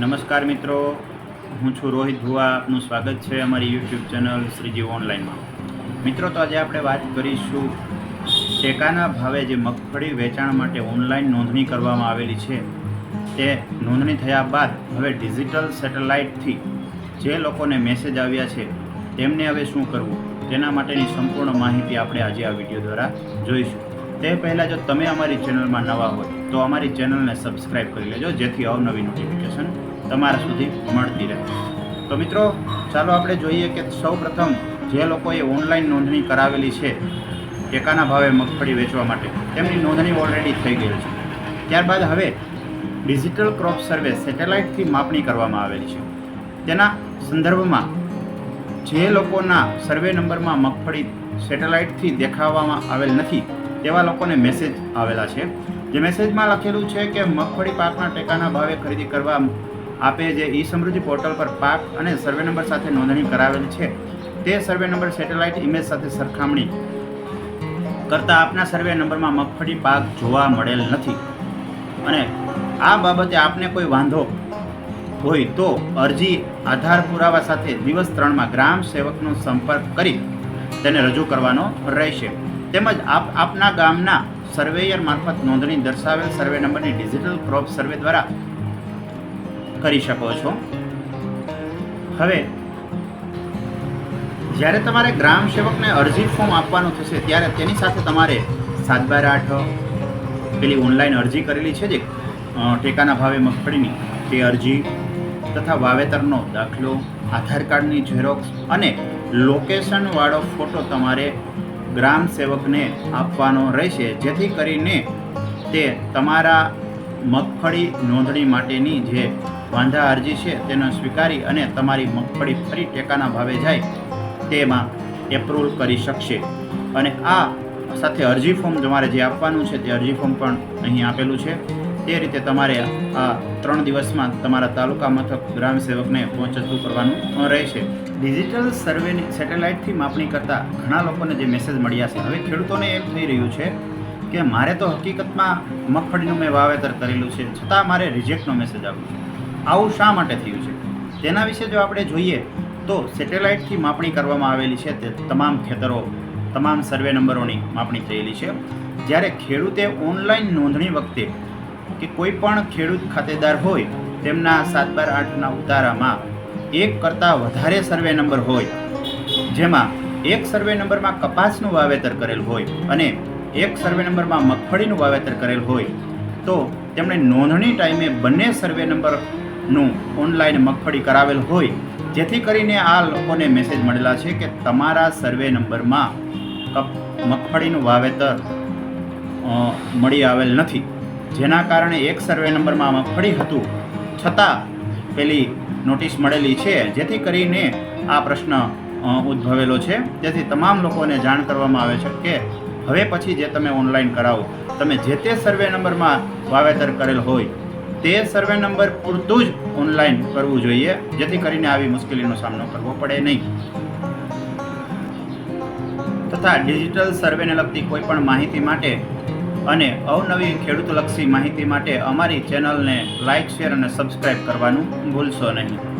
નમસ્કાર મિત્રો. હું છું રોહિત ભુવા. આપનું સ્વાગત છે અમારી યુટ્યુબ ચેનલ શ્રીજી ઓનલાઈનમાં. મિત્રો, તો આજે આપણે વાત કરીશું ટેકાના ભાવે જે મગફળી વેચાણ માટે ઓનલાઈન નોંધણી કરવામાં આવેલી છે. તે નોંધણી થયા બાદ હવે ડિજિટલ સેટેલાઇટથી જે લોકોને મેસેજ આવ્યા છે, તેમને હવે શું કરવું? તેના માટેની સંપૂર્ણ માહિતી આપણે આજે આ વીડિયો દ્વારા જોઈશું. તે પહેલાં જો તમે અમારી ચેનલમાં નવા હોય તો અમારી ચેનલને સબસ્ક્રાઈબ કરી લેજો, જેથી અવનવી નોટિફિકેશન તમારા સુધી મળતી રહે. તો મિત્રો, ચાલો આપણે જોઈએ કે સૌપ્રથમ જે લોકોએ ઓનલાઈન નોંધણી કરાવેલી છે, ટેકાના ભાવે મગફળી વેચવા માટે, તેમની નોંધણી ઓલરેડી થઈ ગઈ છે. ત્યારબાદ હવે ડિજિટલ ક્રોપ સર્વે સેટેલાઇટથી માપણી કરવામાં આવેલી છે. તેના સંદર્ભમાં જે લોકોના સર્વે નંબરમાં મગફળી સેટેલાઇટથી દેખાવામાં આવેલ નથી, તેવા લોકોને મેસેજ આવેલા છે. જે મેસેજમાં લખેલું છે કે મગફળી પાકના ટેકાના ભાવે ખરીદી કરવા આપે જે ઈ સમૃદ્ધિ પોર્ટલ પર પાક અને સર્વે નંબર સાથે નોંધણી કરાવેલ છે. તે સર્વે નંબર સેટેલાઇટ ઇમેજ સાથે સરખામણી કરતાં આપના સર્વે નંબરમાં મગફળી પાક જોવા મળેલ નથી. અને આ બાબતે આપને કોઈ વાંધો હોય તો અરજી આધાર પુરાવા સાથે દિવસ ત્રણમાં ગ્રામ સેવકનો સંપર્ક કરી તેને રજૂ કરવાનો રહેશે. તેમજ આપ, આપના ગામના સર્વેયર મારફત નોંધણી દર્શાવેલ સર્વે નંબરની ડિજિટલ ક્રોપ સર્વે દ્વારા કરી શકો છો. હવે, જ્યારે તમારે ગ્રામ સેવકને અરજી ફોર્મ આપવાનું થશે, ત્યારે તેની સાથે તમારે સાત બાર આઠ પેલી ઓનલાઈન અરજી કરેલી છે જે ટેકાના ભાવે મગફળીની તે અરજી તથા વાવેતરનો દાખલો, આધાર કાર્ડની ઝેરોક્સ અને લોકેશનવાળો ફોટો તમારે ગ્રામ સેવકને આપવાનો રહેશે, જેથી કરીને તે તમારા મગફળી નોંધણી માટેની જે વાંધા અરજી છે તેનો સ્વીકારી અને તમારી મગફળી ફરી ટેકાના ભાવે જાય, તેમાં એપ્રુવલ કરી શકશે. અને આ સાથે અરજી ફોર્મ તમારે જે આપવાનું છે તે અરજી ફોર્મ પણ અહીં આપેલું છે. તે રીતે તમારે આ ત્રણ દિવસમાં તમારા તાલુકા મથક ગ્રામ સેવકને પહોંચતું કરવાનું રહેશે. ડિજિટલ સર્વેની સેટેલાઇટથી માપણી કરતાં ઘણા લોકોને જે મેસેજ મળ્યા છે, હવે ખેડૂતોને એમ થઈ રહ્યું છે કે મારે તો હકીકતમાં મગફળીનું મેં વાવેતર કરેલું છે, છતાં મારે રિજેક્ટનો મેસેજ આવ્યો છે. આવું શા માટે થયું છે? તેના વિશે જો આપણે જોઈએ તો સેટેલાઇટથી માપણી કરવામાં આવેલી છે તે તમામ ખેતરો, તમામ સર્વે નંબરોની માપણી થયેલી છે. જ્યારે ખેડૂતે ઓનલાઈન નોંધણી વખતે કે કોઈ પણ ખેડૂત ખાતેદાર હોય, તેમના સાત બાર આઠના ઉતારામાં એક કરતાં વધારે સર્વે નંબર હોય. જેમાં એક સર્વે નંબરમાં કપાસનું વાવેતર કરેલ હોય અને એક સર્વે નંબરમાં મગફળીનું વાવેતર કરેલ હોય. તો તેમણે નોંધણી ટાઈમે બંને સર્વે નંબરનું ઓનલાઈન મગફળી કરાવેલ હોય. જેથી કરીને આ લોકોને મેસેજ મળેલા છે કે તમારા સર્વે નંબરમાં કપ, મગફળીનું વાવેતર મળી આવેલ નથી. જેના કારણે એક સર્વે નંબરમાં મગફળી હતું. છતાં પેલી નોટિસ મળેલી છે, જેથી કરીને આ પ્રશ્ન ઉદ્ભવેલો છે. તેથી તમામ લોકોને જાણ કરવામાં આવે છે કે હવે પછી જે તમે ઓનલાઈન કરાવો, તમે જે તે સર્વે નંબરમાં વાવેતર કરેલ હોય, તે સર્વે નંબર પૂરતું જ ઓનલાઈન કરવું જોઈએ, જેથી કરીને આવી મુશ્કેલીનો સામનો કરવો પડે નહીં. તથા ડિજિટલ સર્વેને લગતી કોઈ પણ માહિતી માટે અને અવનવી ખેડૂતલક્ષી માહિતી માટે અમારી ચેનલને લાઇક શેર અને સબસ્ક્રાઇબ કરવાનું ભૂલશો નહીં.